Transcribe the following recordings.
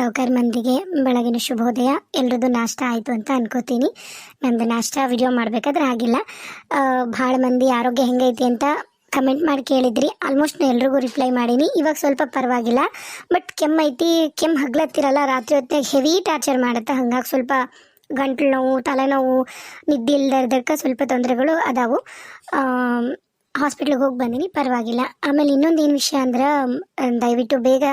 ಸಾವುಕಾರ ಮಂದಿಗೆ ಬೆಳಗಿನ ಶುಭೋದಯ. ಎಲ್ರದ್ದು ನಾಷ್ಟ ಆಯಿತು ಅಂತ ಅನ್ಕೋತೀನಿ. ನಂದು ನಾಷ್ಟ ವಿಡಿಯೋ ಮಾಡಬೇಕಾದ್ರೆ ಆಗಿಲ್ಲ. ಭಾಳ ಮಂದಿ ಆರೋಗ್ಯ ಹೆಂಗೈತಿ ಅಂತ ಕಮೆಂಟ್ ಮಾಡಿ ಕೇಳಿದ್ರಿ. ಆಲ್ಮೋಸ್ಟ್ ಎಲ್ರಿಗೂ ರಿಪ್ಲೈ ಮಾಡೀನಿ. ಇವಾಗ ಸ್ವಲ್ಪ ಪರವಾಗಿಲ್ಲ. ಬಟ್ ಕೆಮ್ಮೈತಿ ಕೆಮ್ಮು ಹಗ್ಲತ್ತಿರಲ್ಲ, ರಾತ್ರಿ ಹೊತ್ತಿಗೆ ಹೆವಿ ಟಾರ್ಚರ್ ಮಾಡುತ್ತೆ. ಹಂಗಾಗಿ ಸ್ವಲ್ಪ ಗಂಟ್ಲು ನೋವು, ತಲೆನೋವು, ನಿದ್ದೆ ಇಲ್ದಕ್ಕೆ ಸ್ವಲ್ಪ ತೊಂದರೆಗಳು ಅದಾವು. ಹಾಸ್ಪಿಟ್ಲಿಗೆ ಹೋಗಿ ಬಂದೀನಿ, ಪರವಾಗಿಲ್ಲ. ಆಮೇಲೆ ಇನ್ನೊಂದು ಏನು ವಿಷಯ ಅಂದ್ರೆ ದಯವಿಟ್ಟು ಬೇಗ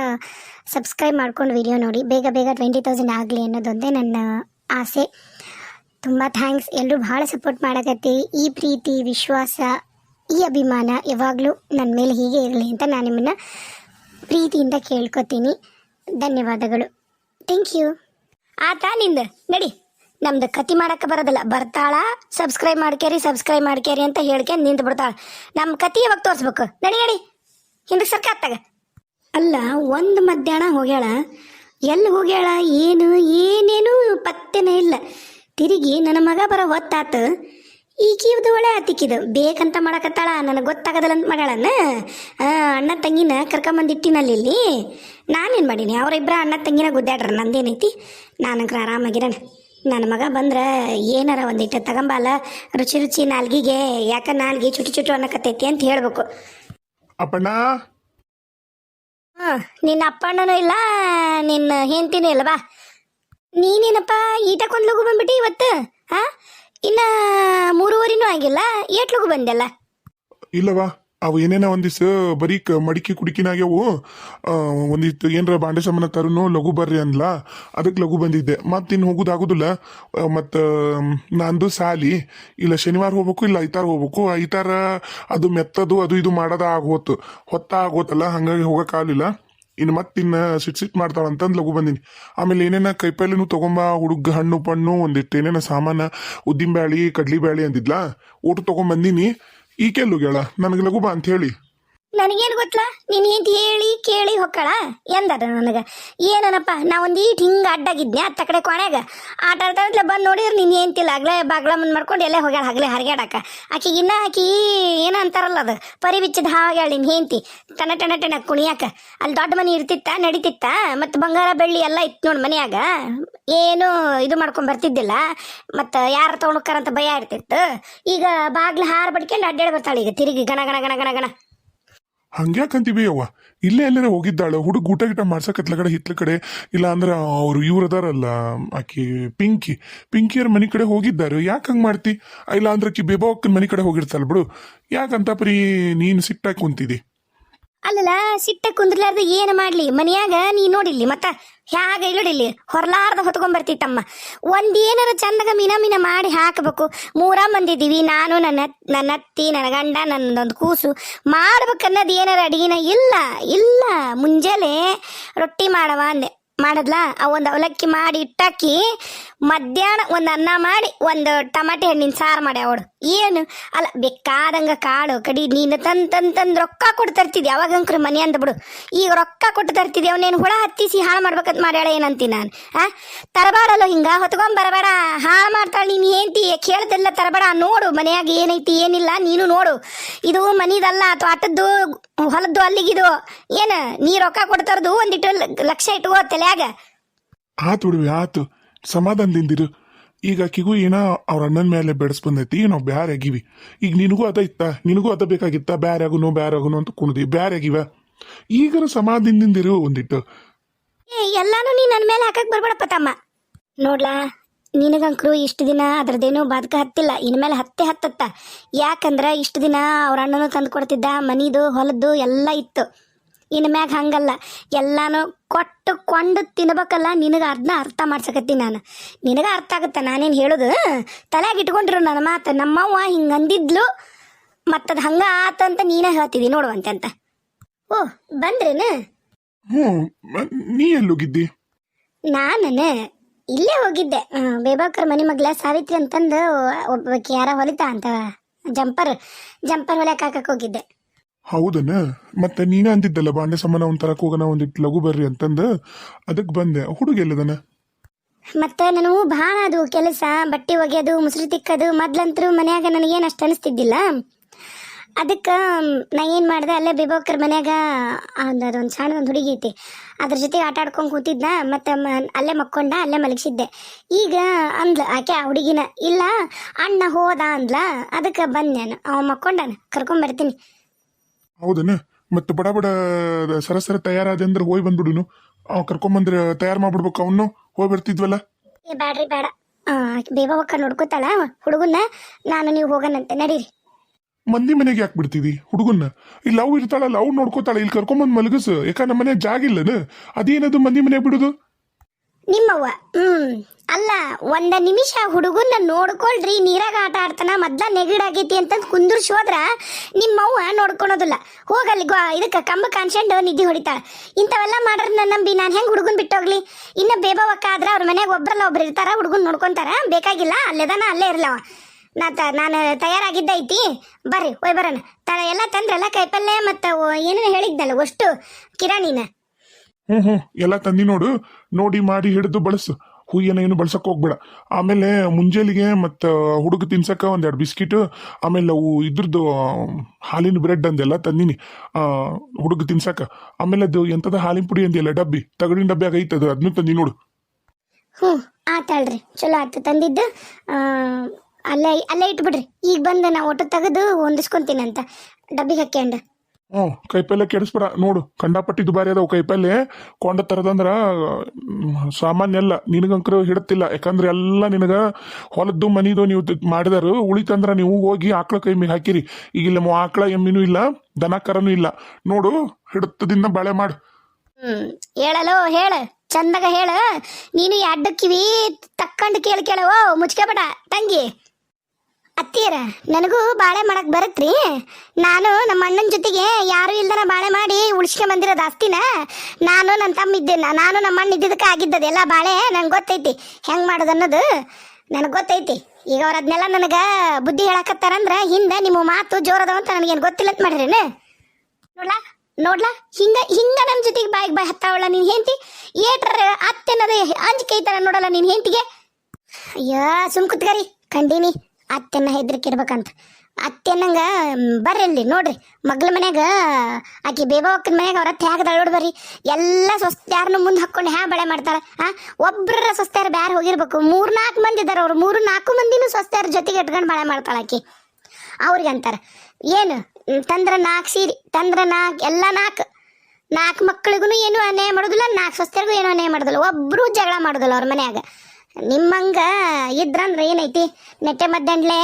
ಸಬ್ಸ್ಕ್ರೈಬ್ ಮಾಡ್ಕೊಂಡು ವಿಡಿಯೋ ನೋಡಿ. ಬೇಗ ಬೇಗ ಟ್ವೆಂಟಿ ತೌಸಂಡ್ ಆಗಲಿ ಅನ್ನೋದೊಂದೇ ನನ್ನ ಆಸೆ. ತುಂಬ ಥ್ಯಾಂಕ್ಸ್ ಎಲ್ಲರೂ ಭಾಳ ಸಪೋರ್ಟ್ ಮಾಡಕತ್ತಿ. ಈ ಪ್ರೀತಿ, ವಿಶ್ವಾಸ, ಈ ಅಭಿಮಾನ ಯಾವಾಗಲೂ ನನ್ನ ಮೇಲೆ ಹೀಗೆ ಇರಲಿ ಅಂತ ನಾನು ನಿಮ್ಮನ್ನು ಪ್ರೀತಿಯಿಂದ ಕೇಳ್ಕೊತೀನಿ. ಧನ್ಯವಾದಗಳು. ಥ್ಯಾಂಕ್ ಯು ಆತ ನಿಂದು, ನಡಿ. ನಮ್ದು ಕತಿ ಮಾಡಕ್ಕೆ ಬರೋದಿಲ್ಲ. ಬರ್ತಾಳ ಸಬ್ಸ್ಕ್ರೈಬ್ ಮಾಡ್ಕೇರಿ ಸಬ್ಸ್ಕ್ರೈಬ್ ಮಾಡ್ಕೇರಿ ಅಂತ ಹೇಳ್ಕೊಂಡು ನಿಂತು ಬಿಡ್ತಾಳ. ನಮ್ಮ ಕತಿ ಯಾವಾಗ ತೋರಿಸ್ಬೇಕು? ನಡಿ ಹಿಂದಕ್ಕೆ ಸರ್ಕಾತ್ತಾಗ ಅಲ್ಲ ಒಂದು ಮಧ್ಯಾಹ್ನ ಹೋಗ್ಯಾಳ. ಎಲ್ಲಿ ಹೋಗ್ಯಾಳ? ಏನು? ಏನೇನು ಪತ್ತೆನೇ ಇಲ್ಲ. ತಿರುಗಿ ನನ್ನ ಮಗ ಬರೋ ಹೊತ್ತಾತ. ಈಕಿವ್ದು ಒಳ್ಳೆ ಆತಿಕಿದು ಬೇಕಂತ ಮಾಡಕತ್ತಾಳ. ನನಗೆ ಗೊತ್ತಾಗದಲ್ಲ ಅಂತ ಮಾಡ್ಯಾಳನ್ನ ಆ, ಅಣ್ಣ ತಂಗಿನ ಕರ್ಕೊಂಬಂದಿಟ್ಟಿನಲ್ಲಿ ಇಲ್ಲಿ. ನಾನೇನು ಮಾಡೀನಿ? ಅವರಿಬ್ಬರ ಅಣ್ಣ ತಂಗಿನ ಗುದ್ದಾಡ್ರ. ನಂದೇನೈತಿ? ನಾನಂಕ್ರ ಆರಾಮಾಗಿರಣ. ನನ್ನ ಮಗ ಬಂದ್ರೆ ಏನಾರ ಒಂದಿಟ್ಟು ತಗೊಂಬಲ್ಲ ರುಚಿ ರುಚಿ ನಾಲ್ಗಿಗೆ. ಯಾಕ ನಾಲ್ಗಿ ಚುಟು ಚುಟು ಅನ್ನಕತ್ತೈತಿ ಅಂತ ಹೇಳ್ಬೇಕು. ಅಪ್ಪಣ್ಣ? ಹಾಂ ನಿನ್ನ ಅಪ್ಪಣ್ಣನೂ ಇಲ್ಲ ನಿನ್ನ ಹೆಂಡತಿನೂ ಇಲ್ಲ ಬಾ. ನೀನೇನಪ್ಪ ಈಟಕ್ಕೊಂದು ಲಗು ಬಂದ್ಬಿಟ್ಟು ಇವತ್ತು? ಹಾ? ಇನ್ನ ಮೂರುವರಿನೂ ಆಗಿಲ್ಲ ಏಟ್ ಲಗು ಬಂದೆಲ್ಲ ಇಲ್ಲವಾ ಅವು ಏನೇನ ಒಂದಿಸ ಬರೀ ಮಡಿಕೆ ಕುಡಿಕಿನಾಗ್ಯವು ಒಂದಿತ್ತು ಏನರ ಬಾಂಡೆ ಸಾಮಾನ ತರುನು ಲಘು ಬರ್ರಿ ಅನ್ಲ ಅದಕ್ಕೆ ಲಘು ಬಂದಿದ್ದೆ. ಮತ್ತಿನ್ನು ಹೋಗುದಾಗುದಿಲ್ಲ ಮತ್ತು ನಂದು ಸಾಲಿ, ಇಲ್ಲ ಶನಿವಾರ ಹೋಗ್ಬೇಕು, ಇಲ್ಲ ಐತಾರ ಹೋಗ್ಬೇಕು. ಐತಾರ ಅದು ಮೆತ್ತದು, ಅದು ಇದು ಮಾಡೋದ ಆಗೋತು, ಹೊತ್ತ ಆಗೋತಲ್ಲ, ಹಂಗಾಗಿ ಹೋಗೋಕ್ಕಾಗಲಿಲ್ಲ ಇನ್ನು ಮತ್ತಿನ್ನ ಸಿಟ್ ಸಿಟ್ ಮಾಡ್ತಾಳ ಅಂತಂದು ಲಘು ಬಂದೀನಿ. ಆಮೇಲೆ ಏನೇನ ಕೈಪಲ್ಯನು ತಗೊಂಬ, ಹುಡುಗ ಹಣ್ಣು ಪಣ್ಣು ಒಂದಿಟ್ಟು ಏನೇನ ಸಾಮಾನ, ಉದ್ದಿನ ಬ್ಯಾಳಿ, ಕಡ್ಲಿ ಬ್ಯಾಳಿ ಅಂದಿದ್ಲಾ, ಊಟ ತಗೊಂಬಂದಿನಿ. ಈಕೆಲ್ಲುಗ್ಯಾಳ ನನಗೆ ಲಘು ಬಾ ಅಂತ ಹೇಳಿ ನನಗೇನು ಗೊತ್ತಲ್ಲ ನೀನ್ ಏನ್ ಹೇಳಿ, ಕೇಳಿ ಹೊಕ್ಕಳ? ಎಂದದ ನನಗೆ? ಏನನಪ್ಪ, ನಾ ಒಂದು ಈಟ್ ಹಿಂಗೆ ಅಡ್ಡಾಗಿದ್ನೆ ಅತ್ತ ಕಡೆ ಕೊನೆಗ ಆಟ ಆಡ್ತಾ ಬಂದು ನೋಡಿದ್ರೆ ನಿನ್ನ ಏಂತಿಲ್ಲ ಅಗ್ಲ ಬಾಗ್ಲ ಮುಂದೆ ಮಾಡ್ಕೊಂಡು ಎಲ್ಲೇ ಹೋಗ್ಯಾಳ, ಹಗ್ಲೇ ಹರಿಗಾಡಕ ಆಕಿಗೆ ಇನ್ನ ಆಕಿ ಏನ ಅಂತಾರಲ್ಲ ಅದು ಪರಿ ಬಿಚ್ಚಿದ ಹಾವಾಗ್ಯಾಳ ನಿನ್ ಹೆಂತಿ ಟನ ಟನ ಟನ ಕುಣಿಯಾಕ. ಅಲ್ಲಿ ದೊಡ್ಡ ಮನೆ ಇರ್ತಿತ್ತ, ನಡಿತಿತ್ತ? ಮತ್ತು ಬಂಗಾರ ಬೆಳ್ಳಿ ಎಲ್ಲ ಇತ್ತು ನೋಡಿ ಮನ್ಯಾಗ. ಏನು ಇದು ಮಾಡ್ಕೊಂಡ್ ಬರ್ತಿದ್ದಿಲ್ಲ. ಮತ್ತು ಯಾರು ತೊಗೊಂಡ್ಕರಂತ ಭಯ ಇರ್ತಿತ್ತು. ಈಗ ಬಾಗ್ಲ ಹಾರ ಬಡ್ಕೊಂಡು ಅಡ್ಡಾಡಿ ಬರ್ತಾಳೆ ಈಗ, ತಿರುಗಿ ಗಣ ಗಣ ಗಣ ಗಣ ಗಣ. ಹಂಗ್ಯಾಕಂತೀವಿ ಅವ್ವ? ಇಲ್ಲೇ ಎಲ್ಲಾರ ಹೋಗಿದ್ದಾಳ, ಹುಡುಗ ಊಟ ಗಿಟ ಮಾಡ್ಸಕ್ ಕಡೆ, ಹಿತ್ಲ ಕಡೆ, ಇಲ್ಲ ಅಂದ್ರ ಅವ್ರು ಇವ್ರು ಅದಾರಲ್ಲ, ಆಕಿ ಪಿಂಕಿ. ಪಿಂಕಿಯವ್ರ ಮನೆ ಕಡೆ ಹೋಗಿದ್ದಾರೆ, ಯಾಕೆ ಹಂಗೆ ಮಾಡ್ತಿ? ಇಲ್ಲ ಅಂದ್ರೆ ಆಕಿ ಬೇಬಾವಕ್ಕನ ಮನೆ ಕಡೆ ಹೋಗಿರ್ತಾಳ ಬಿಡು. ಯಾಕಂತ ಪರಿ ನೀನು ಸಿಟ್ಟಾಗಿ ಕುಂತಿದಿ? ಅಲ್ಲಲ್ಲ, ಸಿಟ್ಟ ಕುಂದ್ರಲಾರ್ದ ಏನು ಮಾಡ್ಲಿ? ಮನ್ಯಾಗ ನೀ ನೋಡಿಲ್ಲಿ ಮತ್ತ? ಹ್ಯಾಗ ಇಲ್ಲಿಲ್ಲಿ ಹೊರಲಾರ್ದ ಹೊತ್ಕೊಂಡ್ ಬರ್ತಿತ್ತಮ್ಮ. ಒಂದ್ ಏನಾರ ಚಂದಗ ಮೀನ ಮೀನ ಮಾಡಿ ಹಾಕಬೇಕು. ಮೂರ ಮಂದಿದ್ದೀವಿ ನಾನು, ನನ್ನ ನನ್ನ ಅತ್ತಿ, ನನ್ನ ಗಂಡ ನನ್ನದೊಂದು ಕೂಸು. ಮಾಡ್ಬೇಕನ್ನೋದು ಏನಾರ ಅಡಿಗಿನ? ಇಲ್ಲ ಇಲ್ಲ. ಮುಂಜಾನೆ ರೊಟ್ಟಿ ಮಾಡವ ಅಂದೆ. ಮಾಡದ್ಲಾ? ಆ ಒಂದು ಅವಲಕ್ಕಿ ಮಾಡಿ ಇಟ್ಟಾಕಿ ಮಧ್ಯಾಹ್ನ ಒಂದು ಅನ್ನ ಮಾಡಿ ಒಂದು ಟಮಾಟೆ ಹಣ್ಣಿನ ಸಾರು ಮಾಡಿ ಅವಳು. ಏನು? ಅಲ್ಲ, ಬೇಕಾದಂಗ ಕಾಳು, ಕಡಿ, ನೀನು ತಂದ್ ತಂದ್ ತಂದ್ ರೊಕ್ಕ ಕೊಟ್ಟು ತರ್ತಿದ್ದೆ ಅವಾಗ ಅಂಕ್ರ ಮನೆ ಅಂತ ಬಿಡು. ಈಗ ರೊಕ್ಕ ಕೊಟ್ಟು ತರ್ತಿದ್ದೆ ಅವನೇನು ಹುಳ ಹತ್ತಿಸಿ ಹಾಳು ಮಾಡ್ಬೇಕಂತ ಮಾಡ್ಯಾಳ ಏನಂತೀನಿ ನಾನು, ಆ? ತರಬಾಡಲ್ಲ ಹಿಂಗ, ಹೊತ್ಕೊಂಡ್ ಬರಬೇಡ. ಹಾಳು ಮಾಡ್ತಾಳೆ ನೀನು ಏಂತಿ ಕೇಳ್ದೆಲ್ಲ ತರಬೇಡ. ನೋಡು, ಮನೆಯಾಗ ಏನೈತಿ, ಏನಿಲ್ಲ, ನೀನು ನೋಡು. ಇದು ಮನಿದಲ್ಲ ಆಟದ್ದು, ಹೊಲದ್ದು, ಅಲ್ಲಿಗಿದು. ಏನ, ನೀ ರೊಕ್ಕ ಕೊಡ್ತಾರದು ಒಂದಿಟ್ಟು ಲಕ್ಷ ಇಟ್ಕೋ ತಲೆಯಾಗ. ಆತು ಬಿಡುವೆ ಆತು. ಸಮಾಧಾನದಿಂದಿರು ಈಗ ಆಕಿಗೂ ಏನೋ ಅವ್ರ ಅಣ್ಣನ ಮೇಲೆ ಬೆಳೆಸ್ ಬಂದೈತಿ ನಾವು ಬ್ಯಾರ ಆಗಿವಿ. ಈಗ ನಿನಗೂ ಅದ ಇತ್ತ, ನಿನಗೂ ಅದ ಬೇಕಾಗಿತ್ತ, ಬ್ಯಾರೆ ಆಗುನು, ಬ್ಯಾರ ಆಗುನು ಅಂತ ಕುಣದಿ, ಬ್ಯಾರ ಆಗಿವ. ಈಗರ ಸಮಾಧಾನದಿಂದಿರು ಒಂದಿಟ್ಟು. ಏ, ಎಲ್ಲಾನು ನೀ ನನ್ನ ಮೇಲೆ ಹಾಕಕ್ ಬರ್ಬೇಡಪ್ಪ ತಮ್ಮ. ನೋಡ್ಲಾ, ನಿನಗಂಕ್ರು ಇಷ್ಟು ದಿನ ಅದ್ರದ್ದೇನು ಬಾಧಕ ಹತ್ತಿಲ್ಲ ಇನ್ಮೇಲೆ ಹತ್ತೆ ಹತ್ತತ್ತ. ಯಾಕಂದ್ರ ಇಷ್ಟು ದಿನ ಅವ್ರ ಅಣ್ಣನು ತಂದು ಕೊಡ್ತಿದ್ದ ಮನಿದು, ಹೊಲದ್ದು ಎಲ್ಲ ಇತ್ತು. ಇನ್ ಮ್ಯಾಗ ಹಂಗಲ್ಲ. ಎಲ್ಲಾನು ಕೊಟ್ಟು ಕೊಂಡು ತಿನ್ಬೇಕಲ್ಲ ನಿನಗೆ ಅದನ್ನ ಅರ್ಥ ಮಾಡ್ಸಕತ್ತೀನಿ ನಾನು. ನಿನಗೆ ಅರ್ಥ ಆಗುತ್ತೆ ನಾನೇನು ಹೇಳೋದು? ತಲೆಯಾಗ ಇಟ್ಕೊಂಡಿರು ನನ್ನ ಮಾತು. ನಮ್ಮವ್ವ ಹಿಂಗೆ ಅಂದಿದ್ಲು ಮತ್ತದು ಹಂಗ ಆತಂತ ನೀನೇ ಹೇಳ್ತಿದ್ದಿ ನೋಡುವಂತೆ ಅಂತ ಓ ಬಂದ್ರೇನು? ಹ್ಞೂ ನೀ ಎಲ್ಲೋಗಿದ್ದಿ? ನಾನೇ ಇಲ್ಲೇ ಹೋಗಿದ್ದೆ. ಬೇಬಾಕರ್ ಮನೆ ಮಗ್ಲ ಸಾವಿತ್ರಿ ಅಂತಂದು ಒಬ್ಬ ಯಾರ ಹೊಲಿತಾ ಅಂತ ಜಂಪರ್ ಜಂಪರ್ ಹೊಲಿಯಾಕ ಹಾಕಕ್ಕೆ ಹೋಗಿದ್ದೆ. ಹೌದನ ಮತ್ತೆ ನೀನೇ ಅಂತಿದ್ದಲ್ಲ ಬಾಂಡೆ ಸಮಾನ ಒಂದ್ ತರಕ್ ಹೋಗೋಣ ಒಂದಿಟ್ಟು ಲಘು ಬರ್ರಿ ಅಂತಂದ. ಅದಕ್ಕೆ ಬಂದೆ. ಹುಡುಗ ಎಲ್ಲದನ? ಮತ್ತೆ ನನಗೂ ಭಾಳ ಅದು ಕೆಲಸ, ಬಟ್ಟೆ ಒಗೆಯೋದು, ಮುಸುರಿ ತಿಕ್ಕೋದು ಮೊದ್ಲಂತರೂ ಮನ್ಯಾಗ ನನಗೇನು ಅಷ್ಟು ಅನಿಸ್ತಿದ್ದಿಲ್ಲ. ಅದಕ್ಕೆ ನಾ ಏನು ಮಾಡಿದೆ, ಅಲ್ಲೇ ಬೇಬೋಕರ್ ಮನ್ಯಾಗ ಅದೊಂದು ಸಣ್ಣ ಒಂದು ಹುಡುಗಿ ಐತಿ. ಅದ್ರ ಜೊತೆ ಆಟ ಆಡ್ಕೊಂಡು ಕೂತಿದ್ದ ಮತ್ತೆ ಅಲ್ಲೇ ಮಕ್ಕೊಂಡ, ಅಲ್ಲೇ ಮಲಗಿಸಿದ್ದೆ. ಈಗ ಅಂದ್ಲ, ಆಕೆ ಆ ಹುಡುಗಿನ, ಇಲ್ಲ, ಅಣ್ಣ ಹೋದ ಅಂದ್ಲ, ಅದಕ್ಕೆ ಬಂದ್ ನಾನು. ಅವ ಮಕ್ಕೊಂಡಾನ ಕರ್ಕೊಂಬರ್ತೀನಿ ಹೌದನ? ಮತ್ತೆ ಬಡ ಬಡ ಸರ ಸರ ತಯಾರಾದೆ ಅಂದ್ರೆ ಹೋಗಿ ಬಂದ್ಬಿಡುನು. ಅವ್ ಕರ್ಕೊಂಬಂದ್ರೆ ತಯಾರು ಮಾಡ್ಬಿಡ್ಬೇಕು ಅವನು. ಹೋಗಿ ಬರ್ತಿದ್ವಲ್ಲ? ಏ ಬ್ಯಾಡ್ರಿ ಬೇಡ ಬೇಬವಕ್ಕ ನೋಡ್ಕೋತಾಳ ಹುಡುಗನ್ನ ನಾನು ನೀವು ಹೋಗನಂತೆ ನಡೀರಿ. ಮಂದಿ ಮನೆಗೆ ಯಾಕೆ ಬಿಡ್ತಿದಿ ಹುಡುಗನ್ನ? ಇಲ್ಲಿ ಲವ್ ಇರ್ತಾಳಲ್ಲ ಲವ್ ನೋಡ್ಕೋತಾಳ ಇಲ್ಲಿ ಕರ್ಕೊಂಬಂದ್ ಮಲಗಸ್. ಯಾಕ ನಮ್ಮ ಮನೆ ಜಾಗ ಇಲ್ಲನ? ಅದೇನದು ಮಂದಿ ಮನೆಗೆ ಬಿಡುದು? ನಿಮ್ಮವ್ವ ಹ್ಮ್. ಅಲ್ಲ, ಒಂದ ನಿಮಿಷ ಹುಡುಗನ್ನ ನೋಡ್ಕೊಳ್ರಿ ನೀರಾಗ ಆಟ ಆಡ್ತಾನ, ಮೊದ್ಲ ನೆಗಡಾಗೈತಿ ಅಂತ ಕುಂದುರ್ಸಿ ಹೋದ್ರ ನಿಮ್ಮವ್ವ ನೋಡ್ಕೊಳೋದಿಲ್ಲ. ಹೋಗಲ್ಲಿ ಗೋ ಇದಕ್ಕೆ ಕಂಬ ಕಾಣ್ಸ್ಕೊಂಡು ನಿದ್ದಿ ಹೊಡಿತಾಳ. ಇಂಥವೆಲ್ಲ ಮಾಡ್ರ ನನ್ನ ನಂಬಿ ನಾನು ಹೆಂಗ್ ಹುಡುಗನ್ ಬಿಟ್ಟೋಗ್ಲಿ ಇನ್ನ ಬೇಬವಕ್ಕ ಆದ್ರ ಅವ್ರ ಮನೆಗೆ ಒಬ್ರಲ್ಲ ಒಬ್ರು ಇರ್ತಾರ, ಹುಡುಗನ್ ನೋಡ್ಕೊಂತಾರ, ಬೇಕಾಗಿಲ್ಲ ಅಲ್ಲೇದಾನ ಅಲ್ಲೇ ಇರ್ಲವ. ನಾ ತ ನಾನು ತಯಾರಾಗಿದ್ದೈತಿ ಬರ್ರಿ, ಹೋಯ್ ಬರೋಣ. ತ ಎಲ್ಲ ತಂದ್ರಲ್ಲ ಕೈಪಲ್ಲೆ ಮತ್ತು ಏನೇನು ಹೇಳಿದ್ನಲ್ಲ ಅಷ್ಟು ಕಿರಾಣಿನ. ಹ್ಞೂ ಹ್ಞೂ ಎಲ್ಲ ತಂದಿ ನೋಡು, ನೋಡಿ, ಮಾಡಿ ಹಿಡಿದು ಬಳಸು. ಹೂಯನ ಏನು ಬಳಸಕ್ ಹೋಗ್ಬೇಡ. ಆಮೇಲೆ ಮುಂಜಾಲಿಗೆ ಮತ್ತ ಹುಡುಗ ತಿನ್ಸಕ ಒಂದೆರಡು ಬಿಸ್ಕಿಟ್, ಆಮೇಲೆ ಅವು ಇದ್ರದ್ದು ಹಾಲಿನ ಬ್ರೆಡ್ ಅಂದೆಲ್ಲ ತಂದಿನಿ. ಹುಡುಗ ತಿನ್ಸಕ. ಆಮೇಲೆ ಅದು ಎಂತದ ಹಾಲಿನ ಪುಡಿ ಅಂದಿಲ್ಲ ಡಬ್ಬಿ. ತಗಡಿನ ಡಬ್ಬಿ ಐತದು ಅದನ್ನು ತಂದಿ ನೋಡು. ಹ್ಞೂ ಆತಾಳ್ರಿ ಚಲೋ ಆಯ್ತು ತಂದಿದ್ದು ಅಲ್ಲೇ ಅಲ್ಲೇ ಇಟ್ಬಿಡ್ರಿ. ಈಗ ಬಂದು ನಾ ಒಟ್ಟು ತೆಗೆದು ಹೊಂದಿಸ್ಕೊಂತೀನಂತ ಡಬ್ಬಿಗೆ ಹಾಕ್ಯಂಡು. ಹ್ಞೂ, ಕೈಪಲ್ಲೆ ಕೆಡಿಸ್ಬೇಡ. ನೋಡು ಕಂಡಾಪಟ್ಟಿ ದುಬಾರಿ ಅದಾವ ಕೈಪಲ್ಲೆ. ಕೊಂಡ ತರದಂದ್ರ ಸಾಮಾನ್ಯ ಅಲ್ಲ ನಿನಗಂಕರು ಹಿಡತಿಲ್ಲ. ಯಾಕಂದ್ರೆ ಎಲ್ಲ ನಿನಗ ಹೊಲದ್ದು ಮನಿದು ನೀವು ಮಾಡಿದಾರು. ಉಳಿತಂದ್ರ ನೀವು ಹೋಗಿ ಆಕಳ ಕೈ ಮೇಲೆ ಹಾಕಿರಿ. ಈಗ ಇಲ್ಲ ಆಕಳ ಎಮ್ಮಿನೂ ಇಲ್ಲ ದನ ಕರನೂ ಇಲ್ಲ. ನೋಡು, ಹಿಡತದಿಂದ ಬಾಳೆ ಮಾಡು. ಹ್ಮ್, ಹೇಳಲೋ, ಹೇಳ. ಚಂದಾಗ ಹೇಳ. ನೀನು ಎಡ್ಡ ಕಿವಿ ತಕ್ಕಂಡು ಕೇಳ ಕೇಳವೋ ಮುಚ್ಕೋಬೇಡ ತಂಗಿ. ಅತ್ತೀರ ನನಗೂ ಬಾಳೆ ಮಾಡಕ್ ಬರತ್ರಿ. ನಾನು ನಮ್ಮ ಅಣ್ಣನ ಜೊತೆಗೆ ಯಾರು ಇಲ್ದನ ಬಾಳೆ ಮಾಡಿ ಉಳಿಸ್ಕೊಂಡ್ ಬಂದಿರೋದು ಆಸ್ತಿನ ನಾನು ನನ್ನ ತಮ್ಮ ಇದ್ದೇನ, ನಾನು ನಮ್ಮ ಅಣ್ಣ ಇದ್ದಿದ್ದಕ್ಕೆ ಆಗಿದ್ದದ, ಎಲ್ಲ ಬಾಳೆ ನಂಗೆ ಗೊತ್ತೈತಿ. ಹೆಂಗ್ ಮಾಡೋದು ಅನ್ನೋದು ನನಗೆ ಗೊತ್ತೈತಿ. ಈಗ ಅವ್ರು ಅದನ್ನೆಲ್ಲ ನನಗೆ ಬುದ್ಧಿ ಹೇಳಕತ್ತಾರಂದ್ರ ಹಿಂದೆ ನಿಮ್ಮ ಮಾತು ಜೋರದವ ಅಂತ ನನಗೇನು ಗೊತ್ತಿಲ್ಲ ಅಂತ ಮಾಡ್ರೇನು ನೋಡ್ಲಾ? ನೋಡ್ಲಾ? ಹಿಂಗ ಹಿಂಗ ನಮ್ಮ ಜೊತೆಗೆ ಬಾಯಿಗೆ ಬಾಯಿ ಹತ್ತಾವಳ ನೀನ್ ಹೆಂಡತಿ? ಏಟ್ರ ಅತ್ತೆನದ ಅಂಜಿಕೆ ಐತಾರ ನೋಡಲ್ಲ ನೀನ್ ಹೆಂಡತಿಗೆ? ಅಯ್ಯ, ಸುಮ್ ಕುತ್ಕರಿ, ಕಂಡೀನಿ. ಅತ್ತೆನ ಹೆದ್ರಿಕೆ ಇರ್ಬೇಕಂತ. ಅತ್ತೆನಂಗ ಬರ್ರಿ ಇಲ್ಲಿ, ನೋಡ್ರಿ. ಮಗ್ಳ ಮನ್ಯಾಗ, ಆಕಿ ಅಕ್ಕನ ಮನ್ಯಾಗ ಅವ್ರ ಅತ್ತೆ ಬರ್ರಿ. ಎಲ್ಲ ಸ್ವಸ್ತ್ಯಾರನ್ನು ಮುಂದೆ ಹಾಕೊಂಡು ಹ್ಯಾ ಬಳೆ ಮಾಡ್ತಾರೆ ಆ ಒಬ್ಬರ ಸ್ವಸ್ತ್ಯಾರ ಬ್ಯಾರ ಹೋಗಿರ್ಬೇಕು. ಮೂರು ನಾಲ್ಕು ಮಂದಿ ಇದ್ದಾರೆ ಅವ್ರು. ಮೂರು ನಾಲ್ಕು ಮಂದಿನೂ ಸ್ವಸ್ತ್ಯಾರ ಜೊತೆಗೆ ಇಟ್ಕೊಂಡು ಬಳೆ ಮಾಡ್ತಾಳೆ ಆಕಿ. ಅವ್ರಿಗೆ ಅಂತಾರೆ. ಏನು ತಂದ್ರ ನಾಲ್ಕು ಸೀರೆ, ತಂದ್ರ ನಾಲ್ಕು ಎಲ್ಲ ನಾಲ್ಕು ನಾಲ್ಕು ಮಕ್ಕಳಿಗೂ ಏನು ಅನ್ಯಾಯ ಮಾಡೋದಿಲ್ಲ ನಾಲ್ಕು ಸ್ವಸ್ಥರಿಗೂ ಏನು ಅನ್ಯಾಯ ಮಾಡೋದಿಲ್ಲ. ಒಬ್ಬರು ಜಗಳ ಮಾಡೋದಿಲ್ಲ ಅವ್ರ ಮನ್ಯಾಗ. ನಿಮ್ಮಂಗ ಇದ್ರಂದ್ರೆ ಏನೈತಿ? ನೆಟ್ಟೆ ಮದ್ದಂಡ್ಲೇ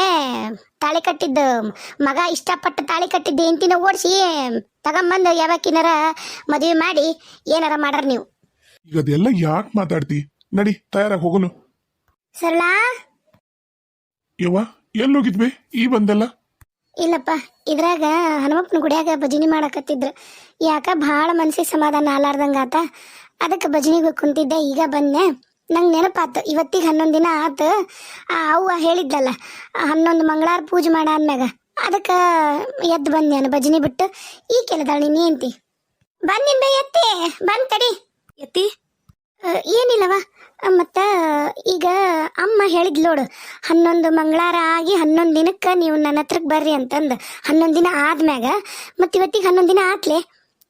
ತಾಳಿ ಕಟ್ಟಿದ್ದ ಮಗ ಇಷ್ಟಪಟ್ಟು ತಾಳಿ ಕಟ್ಟಿದ್ದ ಹೆಂಡತಿನ ಓಡಿಸಿ ತಗೊಂಬಂದು ಯಾವಕ್ಕಿನಾರ ಮದುವೆ ಮಾಡಿ ಏನಾರ ಮಾಡ್ರ ನೀವು. ಈಗ ಅದೆಲ್ಲ ಯಾಕೆ ಮಾತಾಡ್ತಿ? ನಡಿ ತಯಾರಾಗಿ ಹೋಗುನು. ಸರಳ ಯವ್ವ ಎಲ್ಲಿ ಹೋಗಿದ್ವಿ ಈ ಬಂದಲ್ಲ? ಇಲ್ಲಪ್ಪ ಇದ್ರಾಗ ಹನುಮಪ್ಪನ ಗುಡಿಯಾಗ ಭಜನಿ ಮಾಡಕತ್ತಿದ್ರು. ಯಾಕ ಭಾಳ ಮನ್ಸಿಗೆ ಸಮಾಧಾನ ಆಲಾರ್ದಂಗ ಆತ ಅದಕ್ಕೆ ಭಜನಿಗೆ ಕುಂತಿದ್ದೆ ಈಗ ಬಂದೆ. ನಂಗೆ ನೆನಪಾತು ಇವತ್ತಿಗೆ ಹನ್ನೊಂದು ದಿನ ಆತು. ಆ ಅವ್ವ ಹೇಳಿದ್ಲಲ್ಲ ಹನ್ನೊಂದು ಮಂಗಳಾರ ಪೂಜೆ ಮಾಡ ಅಂದ್ಮ್ಯಾಗ ಅದಕ್ಕೆ ಎದ್ದು ಬಂದೆ ನಾನು ಭಜನಿ ಬಿಟ್ಟು. ಈ ಕೆಲದಾಳ ನೀನು ಏಂತಿ ಬಂದಿನ ಬೈ ಎತ್ತಿ. ಬಂದ್ ತಡಿ. ಎತ್ತಿ? ಏನಿಲ್ಲವ ಮತ್ತ ಈಗ ಅಮ್ಮ ಹೇಳಿದ್ಲು ನೋಡು ಹನ್ನೊಂದು ಮಂಗಳಾರ ಆಗಿ ಹನ್ನೊಂದು ದಿನಕ್ಕೆ ನೀವು ನನ್ನ ಹತ್ರಕ್ಕೆ ಬರ್ರಿ ಅಂತಂದು. ಹನ್ನೊಂದು ದಿನ ಆದ್ಮ್ಯಾಗ. ಮತ್ತೆ ಇವತ್ತಿಗೆ ಹನ್ನೊಂದು ದಿನ ಆತ್ಲೆ?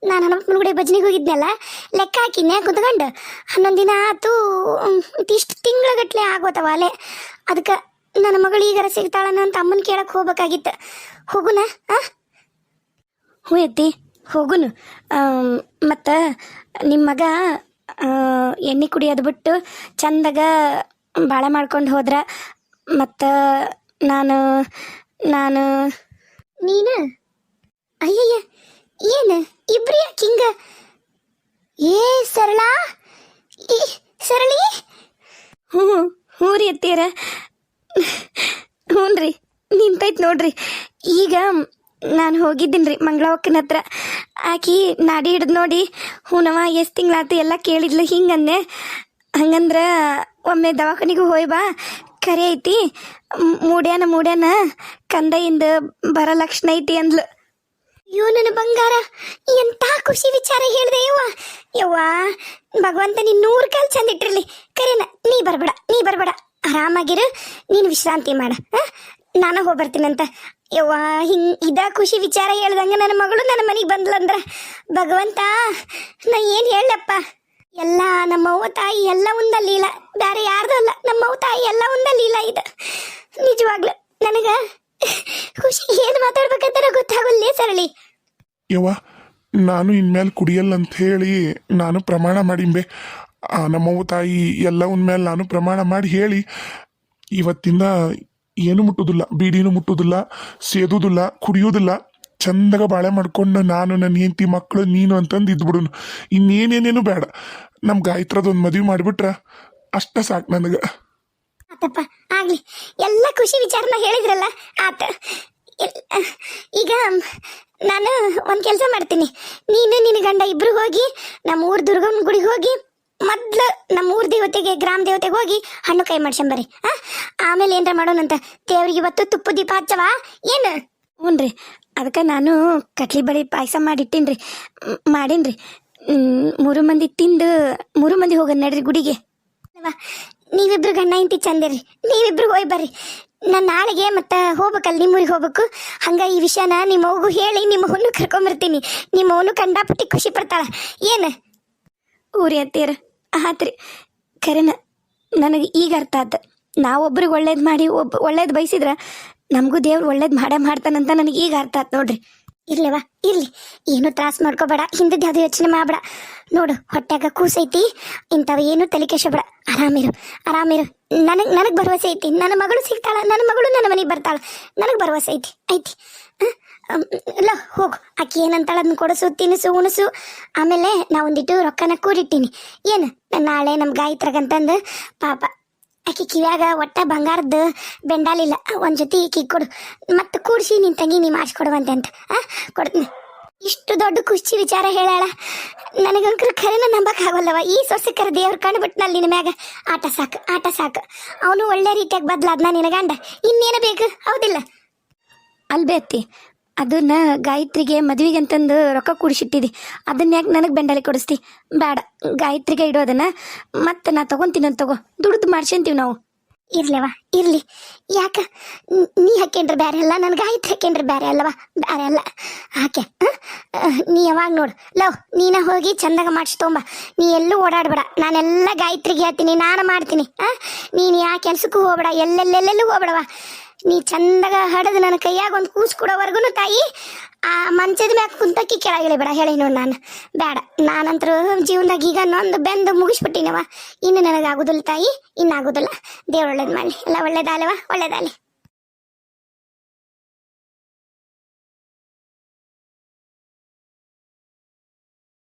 ನಾನು ಹನುಮಪ್ಪನ ಗುಡಿ ಭಜನೆಗೆ ಹೋಗಿದ್ನಲ್ಲ ಲೆಕ್ಕ ಹಾಕಿನ್ಯಾ ಕುತ್ಕೊಂಡು? ಹನ್ನೊಂದು ದಿನ ಆತು ಇಷ್ಟು ತಿಂಗಳಗಟ್ಲೆ ಆಗೋತವ ಅಲೆ. ಅದಕ್ಕೆ ನನ್ನ ಮಗಳು ಈಗಾರ ಸಿಗ್ತಾಳನ ಅಂತ ಅಮ್ಮನ ಕೇಳಕ್ಕೆ ಹೋಗ್ಬೇಕಾಗಿತ್ತು. ಹೋಗುನ ಆ? ಹ್ಞೂ ಎತ್ತಿ ಹೋಗುನು. ಮತ್ತು ನಿಮ್ಮ ಮಗ ಎಣ್ಣೆ ಕುಡಿಯೋದು ಬಿಟ್ಟು ಚಂದಾಗ ಬಾಳೆ ಮಾಡ್ಕೊಂಡು ಹೋದ್ರ. ಮತ್ತು ನಾನು ನಾನು ನೀನು? ಅಯ್ಯಯ್ಯ ಏನು? ಇಬ್ರು ಯಾಕೆ ಹಿಂಗ ಏ, ಸರಳ. ಸರಳಿ. ಹ್ಞೂ ಹ್ಞೂ ರೀ ಅತ್ತೀರ ಹ್ಞೂ ರೀ, ನಿಂತೈತೆ ನೋಡ್ರಿ. ಈಗ ನಾನು ಹೋಗಿದ್ದೀನಿ ರೀ ಮಂಗಳವಕ್ಕನ ಹತ್ರ. ಆಕಿ ನಾಡಿ ಹಿಡ್ದು ನೋಡಿ ಹೂನವ ಎಷ್ಟು ತಿಂಗಳಾತು ಎಲ್ಲ ಕೇಳಿದ್ಲು ಹಿಂಗನ್ನೆ. ಹಂಗಂದ್ರ ಒಮ್ಮೆ ದವಾಖಾನಿಗೂ ಹೋಯ್ ಬಾ. ಕರೆ ಐತಿ ಮೂಡ್ಯಾನ ಮೂಡ್ಯಾನ ಕಂದಯಿಂದ ಬರ ಲಕ್ಷಣ ಐತಿ ಅಂದ್ಲು. ಅಯ್ಯೋ, ನನ್ನ ಬಂಗಾರ. ಎಂತ ಖುಷಿ ವಿಚಾರ ಹೇಳಿದೆ ಯವ್ವ. ಯವ್ವ, ಭಗವಂತ ನೀನ್ ನೂರು ಕಾಲ್ ಚಂದ ಇಟ್ಟಿರ್ಲಿ. ಕರೆನ, ನೀ ಬರ್ಬೇಡ ನೀ ಬರ್ಬೇಡ. ಆರಾಮಾಗಿರು, ನೀನು ವಿಶ್ರಾಂತಿ ಮಾಡ? ನಾನು ಹೋಗಿ ಬರ್ತೀನಂತ ಯವ್ವ, ಹಿಂಗ್, ಇದ ಖುಷಿ ವಿಚಾರ ಹೇಳ್ದಂಗ ನನ್ನ ಮಗಳು ನನ್ನ ಮನೆಗೆ ಬಂದ್ಲಂದ್ರ ಭಗವಂತ, ನಾ ಏನು ಹೇಳಪ್ಪ ಎಲ್ಲ ನಮ್ಮವ್ವ ತಾಯಿ ಎಲ್ಲ ಒಂದಲ್ಲಿಲ್ಲ ಬೇರೆ ಯಾರ್ದು ಅಲ್ಲ ನಮ್ಮವ್ವ ತಾಯಿ ಎಲ್ಲ ಒಂದಲ್ಲಿಲ್ಲ ಇದು. ನಿಜವಾಗ್ಲು, ನನಗ ಖುಷಿ ಏನ್ ಮಾತಾಡ್ಬೇಕಂತ ಗೊತ್ತಾಗಲ್ಲ ಸರಳಿ. ಯವ್ವ ನಾನು ಇನ್ಮೇಲೆ ಕುಡಿಯಲ್ಲ ಅಂತ ಹೇಳಿ ನಾನು ಪ್ರಮಾಣ ಮಾಡಿಂಬೆ. ಆ, ನಮ್ಮವ್ವ ತಾಯಿ ಎಲ್ಲವನ್ ಮೇಲೆ ನಾನು ಪ್ರಮಾಣ ಮಾಡಿ ಹೇಳಿ. ಇವತ್ತಿಂದ ಏನು ಮುಟ್ಟುದಿಲ್ಲ ಬೀಡಿನೂ ಮುಟ್ಟುದಿಲ್ಲ ಸೇದುದಿಲ್ಲ ಕುಡಿಯೋದಿಲ್ಲ. ಚಂದಾಗ ಬಾಳೆ ಮಾಡ್ಕೊಂಡು ನಾನು ನನ್ನ ಹೆಂಡತಿ ಮಕ್ಕಳು ನೀನು ಅಂತಂದು ಇದ್ಬಿಡುನು. ಇನ್ನೇನೇನೇನು ಬೇಡ. ನಮ್ಮ ಗಾಯತ್ರದೊಂದು ಮದುವೆ ಮಾಡಿಬಿಟ್ರ ಅಷ್ಟ ಸಾಕು ನನಗೆ. ಆತಪ್ಪ ಆಗ್ಲಿ. ಎಲ್ಲ ಖುಷಿ ವಿಚಾರನ ಹೇಳಿದ್ರಲ್ಲ, ಆತ. ಈಗ ನಾನು ಒಂದು ಕೆಲಸ ಮಾಡ್ತೀನಿ. ನೀನು ನಿನ್ನ ಗಂಡ ಇಬ್ರು ಹೋಗಿ ನಮ್ಮ ಊರ್ ದುರ್ಗಮ್ಮ ಗುಡಿಗೆ ಹೋಗಿ, ಮೊದ್ಲು ನಮ್ಮ ಊರ್ ದೇವತೆಗೆ, ಗ್ರಾಮ ದೇವತೆಗೆ ಹೋಗಿ ಹಣ್ಣು ಕೈ ಮಾಡ್ಸಂಬರಿ ಆ? ಆಮೇಲೆ ಏನ್ರ ಮಾಡೋಣಂತ ದೇವ್ರಿಗೆ ಇವತ್ತು ತುಪ್ಪ ದೀಪ ಹಚ್ಚವಾ? ಏನು? ಹ್ಞೂ ರೀ. ಅದಕ್ಕೆ ನಾನು ಕಟ್ಲಿ ಬಳಿ ಪಾಯಸ ಮಾಡಿಟ್ಟಿನ್ರಿ ರೀ. ಮೂರು ಮಂದಿ ತಿಂದು, ಮೂರು ಮಂದಿ ಹೋಗೋಣ ನಡ್ರಿ ಗುಡಿಗೆ? ನೀವಿಬ್ರು ಗಂಡ ಇಂತಿ ಚಂದಿರಿ ನೀವಿಬ್ರು ಹೋಗಿ ಬರ್ರಿ. ನಾನು ನಾಳೆಗೆ ಮತ್ತೆ ಹೋಗ್ಬೇಕಲ್ಲ ನಿಮ್ಮೂರಿಗೆ ಹೋಗ್ಬೇಕು. ಹಂಗ ಈ ವಿಷಯನ ನಿಮ್ಮ ಮಗು ಹೇಳಿ ನಿಮ್ಮ ಹುಣ್ಣು ಕರ್ಕೊಂಬರ್ತೀನಿ. ನಿಮ್ಮ ಅವನು ಕಂಡಾಪಟ್ಟಿ ಖುಷಿ ಪಡ್ತಾಳ. ಏನು? ಊರಿ ಅತ್ತೀರ ಆತ್ರಿ. ಖರೇನ ನನಗೆ ಈಗ ಅರ್ಥ ಆತ. ನಾವೊಬ್ರಿಗೆ ಒಳ್ಳೇದು ಮಾಡಿ ಒಬ್ಬ ಒಳ್ಳೇದು ಬಯಸಿದ್ರೆ ನಮಗೂ ದೇವ್ರು ಒಳ್ಳೇದು ಮಾಡೇ, ಮಾಡ್ತಾನಂತ ನನಗೆ ಈಗ ಅರ್ಥ ಆತ್ ನೋಡ್ರಿ. ಇರ್ಲಿವಾ ಇರ್ಲಿ. ಏನು ತ್ರಾಸ ಮಾಡ್ಕೋಬೇಡ. ಹಿಂದೆ ಯಾವ್ದು ಯೋಚನೆ ಮಾಡಬೇಡ. ನೋಡು ಹೊಟ್ಟೆಗ ಕೂಸೈತಿ, ಇಂಥವು ಏನು ತಲೆ ಕೆಸಬೇಡ ಆರಾಮಿರು ಆರಾಮಿರು ನನಗೆ ನನಗೆ ಭರವಸೆ ಐತಿ. ನನ್ನ ಮಗಳು ಸಿಗ್ತಾಳ, ನನ್ನ ಮಗಳು ನನ್ನ ಮನೆಗೆ ಬರ್ತಾಳ. ನನಗೆ ಭರವಸೆ ಐತಿ ಐತಿ. ಇಲ್ಲ ಹೋಗು. ಆಕಿ ಏನಂತಾಳ ಅದನ್ನ ಕೊಡಿಸು ತಿನಿಸು ಉಣಸು. ಆಮೇಲೆ ನಾ ಒಂದಿಟ್ಟು ರೊಕ್ಕನ ಕೂಡಿಟ್ಟಿನಿ. ಏನು? ನಾಳೆ ನಮ್ಮ ಗಾಯತ್ರಗಂತಂದು ಪಾಪ ಆಕಿ ಕಿವ್ಯಾಗ ಒಟ್ಟ ಬಂಗಾರದ್ದು ಬೆಂಡಾಲಿಲ್ಲ ಒಂದು ಜೊತೆ ಈಕಿ ಕೊಡು. ಮತ್ತೆ ಕೂಡಿಸಿ ನಿನ್ ತಂಗಿ ನೀ ಮಾಡಿಸ್ಕೊಡುವಂತೆ ಅಂತ. ಆ, ಕೊಡ್ತೀನಿ. ಇಷ್ಟು ದೊಡ್ಡ ಖುಷಿ ವಿಚಾರ ಹೇಳಾಳ ನನಗಂಕರ ಖರೇನ ನಂಬಕ್ಕಾಗಲ್ಲವ ಈ ಸೊಸೆಕರ ದೇವ್ರ ಕಂಡುಬಿಟ್ನಲ್ಲಿ ನಿನ್ನ ಮ್ಯಾಗ. ಆಟ ಸಾಕು ಆಟ ಸಾಕು. ಅವನು ಒಳ್ಳೆ ರೀತಿಯಾಗಿ ಬದ್ಲಾದ್ನ ನಿನಗಂಡ. ಗಂಡ ಇನ್ನೇನು ಬೇಕು? ಹೌದಿಲ್ಲ. ಅಲ್ಬೇತ್ತಿ ಅದನ್ನ ಗಾಯತ್ರಿಗೆ ಮದುವೆಗೆ ಅಂತಂದು ರೊಕ್ಕ ಕೂಡಿಸಿಟ್ಟಿದಿ. ಅದನ್ನ ಯಾಕೆ ನನಗೆ ಬೆಂಡಲಿ ಕೊಡಿಸ್ತಿ? ಬೇಡ ಗಾಯತ್ರಿಗೆ ಇಡೋದನ್ನ ಮತ್ತೆ ನಾ ತಗೊಂತೀನಿ ಅಂತ ತಗೋ. ದುಡ್ದು ಮಾಡ್ಸಂತೀವಿ ನಾವು. ಇರ್ಲವ? ಇರ್ಲಿ. ಯಾಕ? ನೀ ಹಾಕೇನ್ರಿ ಬೇರೆ ಅಲ್ಲ, ನನ್ ಗಾಯತ್ರಿ ಹಾಕೇನ್ರಿ ಬೇರೆ ಅಲ್ಲವಾ? ಬೇರೆ ಅಲ್ಲ. ಹಾಕೆ ನೀ ಯಾವಾಗ ನೋಡು. ಲವ್ ನೀನ ಹೋಗಿ ಚಂದಾಗ ಮಾಡಿಸ್ತೊಂಬ ನೀ ಎಲ್ಲೂ ಓಡಾಡ್ಬೇಡ. ನಾನೆಲ್ಲ ಗಾಯತ್ರಿಗೆ ಹೇಳ್ತೀನಿ, ನಾನು ಮಾಡ್ತೀನಿ ನೀನು ಯಾ ಕೆಲ್ಸಕ್ಕೂ ಹೋಗ್ಬೇಡ, ಎಲ್ಲೆಲ್ಲೆಲ್ಲೆಲ್ಲೂ ಹೋಗ್ಬೇಡವ? ನೀ ಚಂದಾಗ ಹಡದು ನನ್ನ ಕೈಯಾಗ ಒಂದು ಕೂಸು ಕೊಡೋವರೆಗೂ ತಾಯಿ, ಆ ಮಂಚದ ಮ್ಯಾಗ ಕುಂತಕ್ಕಿ ಕೆಳಗಿಳಿಬೇಡ ಹೇಳಿ ನೋಡಿ ನಾನು. ಬೇಡ ನಾನಂತರೂ ಜೀವನದಾಗ ಈಗ ನೊಂದು ಬೆಂದು ಮುಗಿಸ್ಬಿಟ್ಟಿನವ. ಇನ್ನು ನನಗಾಗುದಿಲ್ಲ ತಾಯಿ, ಇನ್ನಾಗುದಿಲ್ಲ. ದೇವ್ರ ಒಳ್ಳೇದು ಮಾಡಲಿ. ಎಲ್ಲ ಒಳ್ಳೇದಾಲವ ಒಳ್ಳೇದಾಲಿ